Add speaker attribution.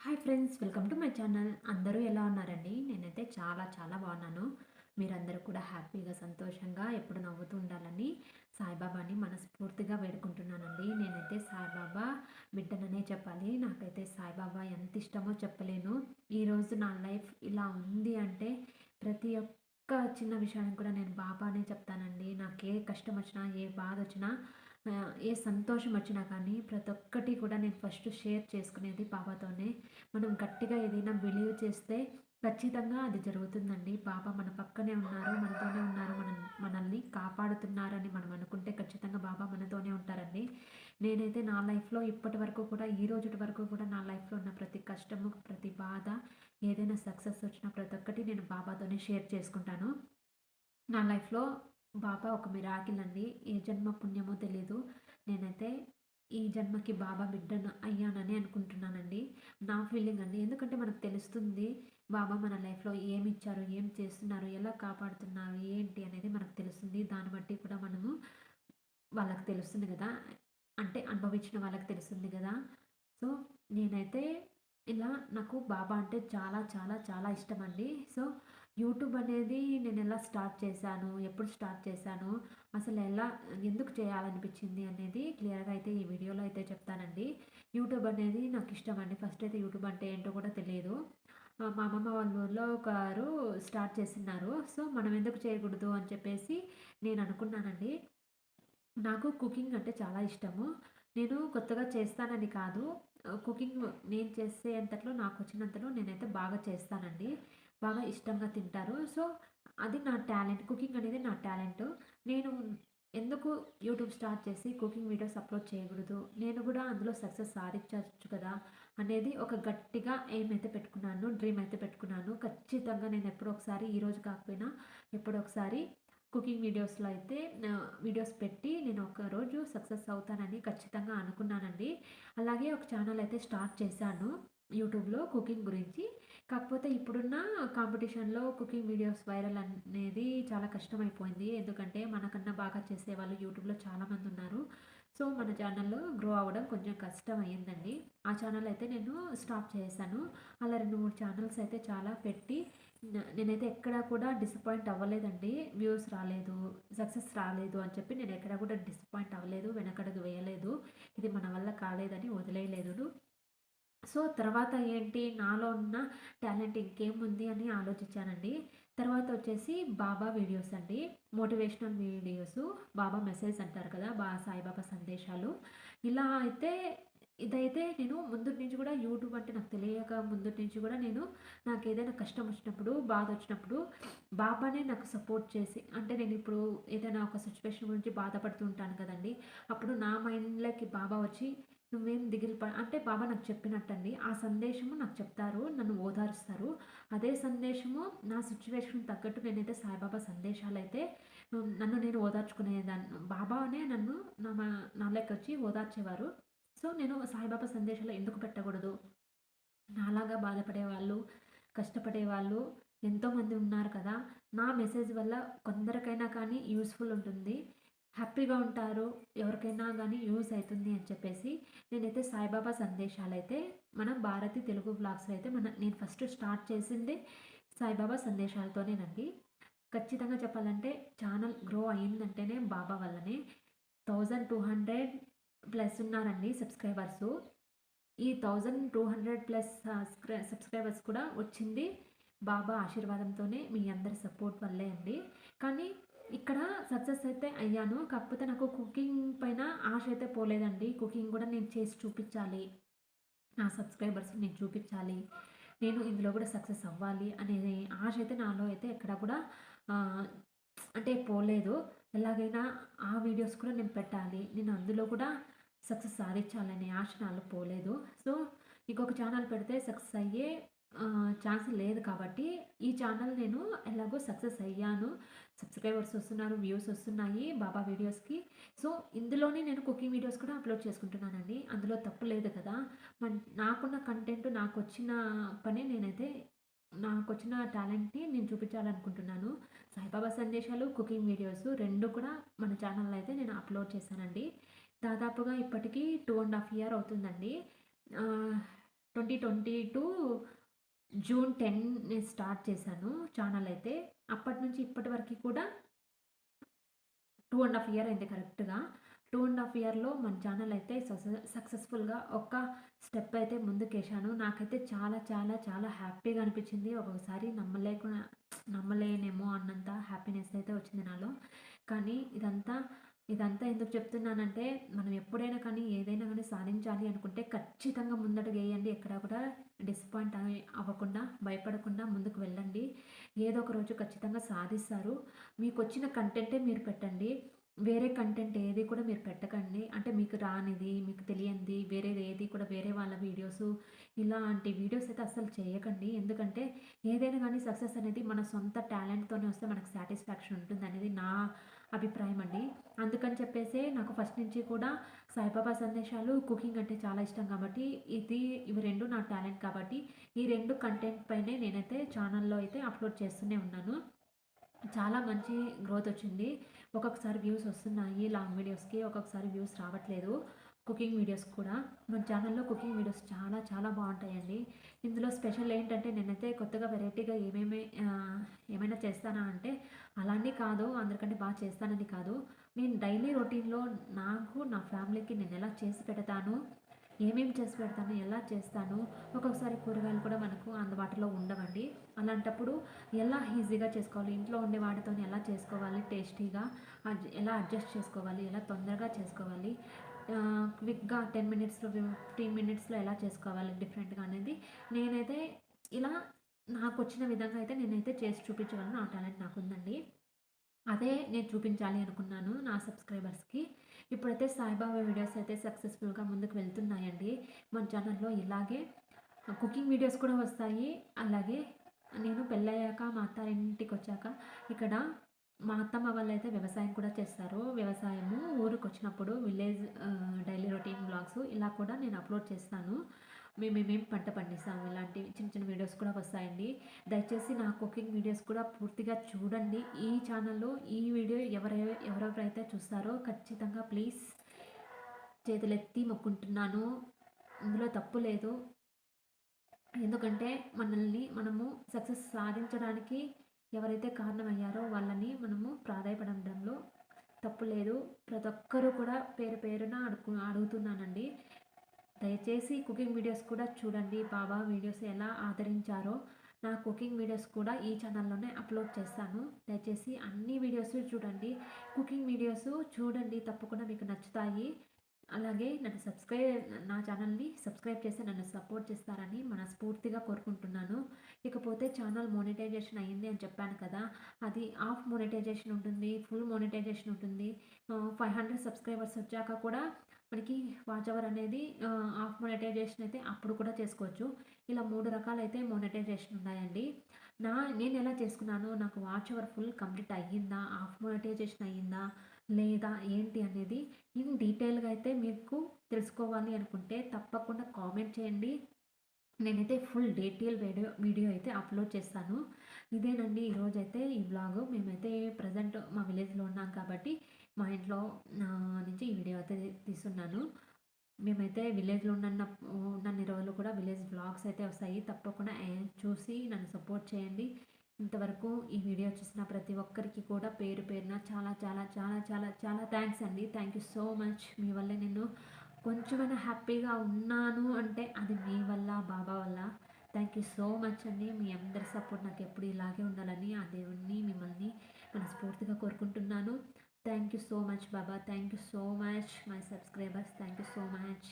Speaker 1: Hi friends welcome to my channel. అందరూ ఎలా ఉన్నారండి? నేనైతే చాలా చాలా బాగున్నాను. మీరందరూ కూడా హ్యాపీగా సంతోషంగా ఎప్పుడు నవ్వుతూ ఉండాలని సాయిబాబాని మనస్ఫూర్తిగా వేడుకుంటున్నానండి. నేనైతే సాయిబాబా బిడ్డననే చెప్పాలి. నాకైతే సాయిబాబా ఎంత ఇష్టమో చెప్పలేను. ఈరోజు నా లైఫ్ ఇలా ఉంది అంటే ప్రతి ఒక్క చిన్న విషయానికి కూడా నేను బాబానే చెప్తానండి. నాకు ఏ కష్టం వచ్చినా ఏ బాధ వచ్చినా ఏ సంతోషం వచ్చినా కానీ ప్రతి ఒక్కటి కూడా నేను ఫస్ట్ షేర్ చేసుకునేది బాబాతోనే మనం గట్టిగా ఏదైనా బిలీవ్ చేస్తే ఖచ్చితంగా అది జరుగుతుందండి. బాబా మన పక్కనే ఉన్నారు మనతోనే ఉన్నారు మన మనల్ని కాపాడుతున్నారని మనం అనుకుంటే ఖచ్చితంగా బాబా మనతోనే ఉంటారండి. నేనైతే నా లైఫ్లో ఇప్పటి వరకు కూడా ఈ రోజు వరకు కూడా నా లైఫ్లో ఉన్న ప్రతి కష్టము ప్రతి బాధ ఏదైనా సక్సెస్ వచ్చినా ప్రతి ఒక్కటి నేను బాబాతోనే షేర్ చేసుకుంటాను. నా లైఫ్లో బాబా ఒక మిరాకిల్ అండి ఏ జన్మ పుణ్యమో తెలీదు. నేనైతే ఈ జన్మకి బాబా బిడ్డను అయ్యానని అనుకుంటున్నానండి. నా ఫీలింగ్ అండి. ఎందుకంటే మనకు తెలుస్తుంది బాబా మన లైఫ్లో ఏమి ఇచ్చారు ఏం చేస్తున్నారు ఎలా కాపాడుతున్నారు ఏంటి అనేది మనకు తెలుస్తుంది. దాన్ని బట్టి కూడా మనము వాళ్ళకి తెలుస్తుంది కదా. అంటే అనుభవించిన వాళ్ళకి తెలుస్తుంది కదా. సో నేనైతే ఇలా నాకు బాబా అంటే చాలా చాలా చాలా ఇష్టం అండి సో యూట్యూబ్ అనేది నేను ఎలా స్టార్ట్ చేశాను ఎప్పుడు స్టార్ట్ చేశాను అసలు ఎలా ఎందుకు చేయాలనిపించింది అనేది క్లియర్గా అయితే ఈ వీడియోలో అయితే చెప్తానండి. యూట్యూబ్ అనేది నాకు ఇష్టం అండి. ఫస్ట్ అయితే యూట్యూబ్ అంటే ఏంటో కూడా తెలియదు. మా అమ్మమ్మ వాళ్ళ ఊర్లో ఒకరు స్టార్ట్ చేసినారు సో మనం ఎందుకు చేయకూడదు అని చెప్పేసి నేను అనుకున్నానండి. నాకు కుకింగ్ అంటే చాలా ఇష్టము. నేను కొత్తగా చేస్తానని కాదు. కుకింగ్ నేను చేసే అంతట్లో నాకు వచ్చినంతలో నేనైతే బాగా చేస్తానండి. బాగా ఇష్టంగా తింటారు. సో అది నా టాలెంట్. కుకింగ్ అనేది నా టాలెంట్. నేను ఎందుకు యూట్యూబ్ స్టార్ట్ చేసి కుకింగ్ వీడియోస్ అప్లోడ్ చేయకూడదు? నేను కూడా అందులో సక్సెస్ సాధించవచ్చు కదా? అనేది ఒక గట్టిగా ఎయిమ్ అయితే పెట్టుకున్నాను. డ్రీమ్ అయితే పెట్టుకున్నాను. ఖచ్చితంగా నేను ఎప్పుడో ఒకసారి ఈరోజు కాకపోయినా ఎప్పుడో ఒకసారి కుకింగ్ వీడియోస్లో అయితే వీడియోస్ పెట్టి నేను ఒకరోజు సక్సెస్ అవుతానని ఖచ్చితంగా అనుకున్నానండి. అలాగే ఒక ఛానల్ అయితే స్టార్ట్ చేశాను యూట్యూబ్లో కుకింగ్ గురించి. కాకపోతే ఇప్పుడున్న కాంపిటీషన్లో కుకింగ్ వీడియోస్ వైరల్ అనేది చాలా కష్టమైపోయింది. ఎందుకంటే మనకన్నా బాగా చేసే వాళ్ళు యూట్యూబ్లో చాలామంది ఉన్నారు. సో మన ఛానల్లో గ్రో అవ్వడం కొంచెం కష్టం అయ్యిందండి ఆ ఛానల్ అయితే నేను స్టాప్ చేశాను. అలా రెండు మూడు ఛానల్స్ అయితే చాలా పెట్టి నేనైతే ఎక్కడ కూడా డిసప్పాయింట్ అవ్వలేదండి. వ్యూస్ రాలేదు సక్సెస్ రాలేదు అని చెప్పి నేను ఎక్కడ కూడా డిసప్పాయింట్ అవ్వలేదు వెనకడుగు వేయలేదు. ఇది మన వల్ల కాలేదని వదిలేయలేదు. సో తర్వాత ఏంటి? నాలో ఉన్న టాలెంట్ ఇంకేముంది అని ఆలోచించానండి. తర్వాత వచ్చేసి బాబా వీడియోస్ అండి. మోటివేషనల్ వీడియోస్ బాబా మెసేజ్ అంటారు కదా బా సాయిబాబా సందేశాలు. ఇలా అయితే ఇదైతే నేను ముందు నుంచి కూడా యూట్యూబ్ అంటే నాకు తెలియక ముందు నుంచి కూడా నేను నాకు ఏదైనా కష్టం వచ్చినప్పుడు బాధ వచ్చినప్పుడు బాబానే నాకు సపోర్ట్ చేసి అంటే నేను ఇప్పుడు ఏదైనా ఒక సిచ్యువేషన్ గురించి బాధపడుతూ ఉంటాను కదండి. అప్పుడు నా మైండ్లోకి బాబా వచ్చి నువ్వేం దిగిరి ప అంటే బాబా నాకు చెప్పినట్టండి. ఆ సందేశము నాకు చెప్తారు నన్ను ఓదారుస్తారు. అదే సందేశము నా సిచ్యువేషన్ తగ్గట్టు నేనైతే సాయిబాబా సందేశాలు అయితే నన్ను నేను ఓదార్చుకునేదాన్ని. బాబానే నన్ను నా మా- నా లెక్క వచ్చి ఓదార్చేవారు. సో నేను సాయిబాబా సందేశాలు ఎందుకు పెట్టకూడదు? నాలాగా బాధపడే వాళ్ళు కష్టపడే వాళ్ళు ఎంతోమంది ఉన్నారు కదా. నా మెసేజ్ వల్ల కొందరికైనా కానీ యూస్ఫుల్ ఉంటుంది. హ్యాపీగా ఉంటారు. ఎవరికైనా కానీ యూస్ అవుతుంది అని చెప్పేసి నేనైతే సాయిబాబా సందేశాలు అయితే మన భారతి తెలుగు బ్లాగ్స్లో అయితే మన నేను ఫస్ట్ స్టార్ట్ చేసింది సాయిబాబా సందేశాలతోనేనండి ఖచ్చితంగా చెప్పాలంటే ఛానల్ గ్రో అయిందంటేనే బాబా వల్లనే. థౌజండ్ టూ హండ్రెడ్ ప్లస్ ఉన్నారండి సబ్స్క్రైబర్స్. ఈ thousand two hundred plus subscribers కూడా వచ్చింది. బాబా ఆశీర్వాదంతోనే మీ అందరి సపోర్ట్ వల్లే అండి. కానీ ఇక్కడ సక్సెస్ అయితే అయ్యాను. కాకపోతే నాకు కుకింగ్ పైన ఆశ అయితే పోలేదండి. కుకింగ్ కూడా నేను చేసి చూపించాలి. నా సబ్స్క్రైబర్స్ నేను చూపించాలి. నేను ఇందులో కూడా సక్సెస్ అవ్వాలి అనే ఆశ అయితే నాలో అయితే ఎక్కడ కూడా అంటే పోలేదు. ఎలాగైనా ఆ వీడియోస్ కూడా నేను పెట్టాలి. నేను అందులో కూడా సక్సెస్ సాధించాలనే ఆశ నాలో పోలేదు. సో ఇంకొక ఛానల్ పెడితే సక్సెస్ అయ్యే ఛాన్స్ లేదు కాబట్టి ఈ ఛానల్ నేను ఎలాగో సక్సెస్ అయ్యాను. సబ్స్క్రైబర్స్ వస్తున్నారు వ్యూస్ వస్తున్నాయి బాబా వీడియోస్కి. సో ఇందులోనే నేను కుకింగ్ వీడియోస్ కూడా అప్లోడ్ చేసుకుంటున్నానండి. అందులో తప్పు లేదు కదా. మన నాకున్న కంటెంట్ నాకు వచ్చిన పని నేనైతే నాకు వచ్చిన టాలెంట్ని నేను చూపించాలనుకుంటున్నాను. సాయిబాబా సందేశాలు కుకింగ్ వీడియోస్ రెండు కూడా మన ఛానల్లో అయితే నేను అప్లోడ్ చేశానండి. దాదాపుగా ఇప్పటికీ టూ అండ్ హాఫ్ ఇయర్ అవుతుందండి. Twenty twenty two June ten start చేశాను ఛానల్ అయితే. అప్పటి నుంచి ఇప్పటి వరకు కూడా టూ అండ్ హాఫ్ ఇయర్ అయింది కరెక్ట్గా టూ అండ్ హాఫ్ ఇయర్లో మన ఛానల్ అయితే సక్సెస్ఫుల్గా ఒక్క స్టెప్ అయితే ముందుకేసాను నాకైతే చాలా చాలా చాలా హ్యాపీగా అనిపించింది. ఒక్కొక్కసారి నమ్మలేకుండా నమ్మలేనేమో అన్నంత హ్యాపీనెస్ అయితే వచ్చింది నాలో. కానీ ఇదంతా ఇదంతా ఎందుకు చెప్తున్నానంటే మనం ఎప్పుడైనా కానీ ఏదైనా కానీ సాధించాలి అనుకుంటే ఖచ్చితంగా ముందట వేయండి. ఎక్కడ కూడా డిసప్పాయింట్ అవ్వకుండా భయపడకుండా ముందుకు వెళ్ళండి. ఏదో ఒక రోజు ఖచ్చితంగా సాధిస్తారు. మీకు వచ్చిన కంటెంటే మీరు పెట్టండి. వేరే కంటెంట్ ఏది కూడా మీరు పెట్టకండి. అంటే మీకు రానిది మీకు తెలియంది వేరేది ఏది కూడా వేరే వాళ్ళ వీడియోస్ ఇలాంటి వీడియోస్ అయితే అస్సలు చేయకండి. ఎందుకంటే ఏదైనా కానీ సక్సెస్ అనేది మన సొంత టాలెంట్తోనే వస్తే మనకు సాటిస్ఫాక్షన్ ఉంటుంది అనేది నా అభిప్రాయం అండి. అందుకని చెప్పేసి నాకు ఫస్ట్ నుంచి కూడా సాయిబాబా సందేశాలు కుకింగ్ అంటే చాలా ఇష్టం కాబట్టి ఇది ఇవి రెండు నా టాలెంట్ కాబట్టి ఈ రెండు కంటెంట్ పైనే నేనైతే ఛానల్లో అయితే అప్లోడ్ చేస్తూనే ఉన్నాను. చాలా మంచి గ్రోత్ వచ్చింది. ఒక్కొక్కసారి వ్యూస్ వస్తున్నాయి లాంగ్ వీడియోస్కి ఒక్కొక్కసారి వ్యూస్ రావట్లేదు. కుకింగ్ వీడియోస్ కూడా. మన ఛానల్లో కుకింగ్ వీడియోస్ చాలా చాలా బాగుంటాయండి. ఇందులో స్పెషల్ ఏంటంటే నేనైతే కొత్తగా వెరైటీగా ఏమేమి ఏమైనా చేస్తానా అంటే అలానే కాదు అందరికంటే బాగా చేస్తానని కాదు. నేను డైలీ రొటీన్లో నాకు నా ఫ్యామిలీకి నేను ఎలా చేసి పెడతాను ఏమేమి చేసి పెడతాను ఎలా చేస్తాను ఒక్కొక్కసారి కూరగాయలు కూడా మనకు అందుబాటులో ఉండవండి. అలాంటప్పుడు ఎలా ఈజీగా చేసుకోవాలి? ఇంట్లో ఉండే వాటితో ఎలా చేసుకోవాలి? టేస్టీగా ఎలా అడ్జస్ట్ చేసుకోవాలి? ఎలా తొందరగా చేసుకోవాలి? క్విక్గా టెన్ మినిట్స్లో ఫిఫ్టీన్ మినిట్స్లో ఎలా చేసుకోవాలి? డిఫరెంట్గా అనేది నేనైతే ఇలా నాకు వచ్చిన విధంగా అయితే నేనైతే చేసి చూపించగలను. నా టాలెంట్ నాకు ఉందండి అదే నేను చూపించాలి అనుకున్నాను నా సబ్స్క్రైబర్స్కి. ఇప్పుడైతే సాయిబాబా వీడియోస్ అయితే సక్సెస్ఫుల్గా ముందుకు వెళ్తున్నాయండి. మన ఛానల్లో ఇలాగే కుకింగ్ వీడియోస్ కూడా వస్తాయి. అలాగే నేను పెళ్ళయ్యాక మా అత్తారింటికి వచ్చాక ఇక్కడ మా అత్తమ్మ వాళ్ళు అయితే వ్యవసాయం కూడా చేస్తారు. వ్యవసాయము ఊరికి వచ్చినప్పుడు విలేజ్ డైలీ రొటీన్ బ్లాగ్స్ ఇలా కూడా నేను అప్లోడ్ చేస్తాను. మేము మేమేం పంట పండిస్తాము. ఇలాంటి చిన్న చిన్న వీడియోస్ కూడా వస్తాయండి. దయచేసి నా కుకింగ్ వీడియోస్ కూడా పూర్తిగా చూడండి. ఈ ఛానల్లో ఈ వీడియో ఎవరె ఎవరెవరైతే చూస్తారో ఖచ్చితంగా ప్లీజ్ చేతులెత్తి మొక్కుంటున్నాను. ఇందులో తప్పు లేదు. ఎందుకంటే మనల్ని మనము సక్సెస్ సాధించడానికి ఎవరైతే కారణమయ్యారో వాళ్ళని మనము ప్రాధాయపడంలో తప్పు లేదు. ప్రతి ఒక్కరూ కూడా పేరు పేరున అడుగు అడుగుతున్నానండి. దయచేసి కుకింగ్ వీడియోస్ కూడా చూడండి. బాబా వీడియోస్ ఎలా ఆదరించారో నా కుకింగ్ వీడియోస్ కూడా ఈ ఛానల్లోనే అప్లోడ్ చేస్తాను. దయచేసి అన్ని వీడియోస్ చూడండి. కుకింగ్ వీడియోస్ చూడండి. తప్పకుండా మీకు నచ్చుతాయి. అలాగే నన్ను సబ్స్క్రైబ్ నా ఛానల్ని సబ్స్క్రైబ్ చేసి నన్ను సపోర్ట్ చేస్తారని మనస్ఫూర్తిగా కోరుకుంటున్నాను. ఇకపోతే ఛానల్ మోనిటైజేషన్ అయ్యింది అని చెప్పాను కదా అది ఆఫ్ మోనిటైజేషన్ ఉంటుంది ఫుల్ మోనిటైజేషన్ ఉంటుంది. ఫైవ్ హండ్రెడ్ సబ్స్క్రైబర్స్ వచ్చాక కూడా మనకి వాచ్ అవర్ అనేది ఆఫ్ మోనిటైజేషన్ అయితే అప్పుడు కూడా చేసుకోవచ్చు. ఇలా మూడు రకాలైతే మోనిటైజేషన్ ఉన్నాయండి. నా నేను ఎలా చేసుకున్నాను? నాకు వాచ్ అవర్ ఫుల్ కంప్లీట్ అయ్యిందా? ఆఫ్ మోనిటైజేషన్ అయ్యిందా? లేదా ఏంటి అనేది ఇన్ డీటెయిల్గా అయితే మీకు తెలుసుకోవాలి అనుకుంటే తప్పకుండా కామెంట్ చేయండి. నేనైతే ఫుల్ డీటెయిల్ వీడియో వీడియో అయితే అప్లోడ్ చేస్తాను. ఇదేనండి ఈరోజైతే ఈ బ్లాగ్ మేమైతే ప్రజెంట్ మా విలేజ్లో ఉన్నాం కాబట్టి మా ఇంట్లో నుంచి ఈ వీడియో అయితే తీస్తున్నాను. మేమైతే విలేజ్లో ఉన్న ఉన్నన్ని రోజులు కూడా విలేజ్ బ్లాగ్స్ అయితే వస్తాయి. తప్పకుండా చూసి నన్ను సపోర్ట్ చేయండి. ఇంతవరకు ఈ వీడియో చూసిన ప్రతి ఒక్కరికి కూడా పేరు పేరున చాలా చాలా చాలా చాలా చాలా థ్యాంక్స్ అండి. థ్యాంక్ యూ సో మచ్ మీ వల్ల నేను కొంచెమైనా హ్యాపీగా ఉన్నాను అంటే అది మీ వల్ల బాబా వల్ల. థ్యాంక్ యూ సో మచ్ అండి. మీ అందరి సపోర్ట్ నాకు ఎప్పుడు ఇలాగే ఉండాలని ఆ దేవుణ్ణి మిమ్మల్ని మనస్ఫూర్తిగా కోరుకుంటున్నాను. Thank you so much Baba. Thank you so much my subscribers thank you so much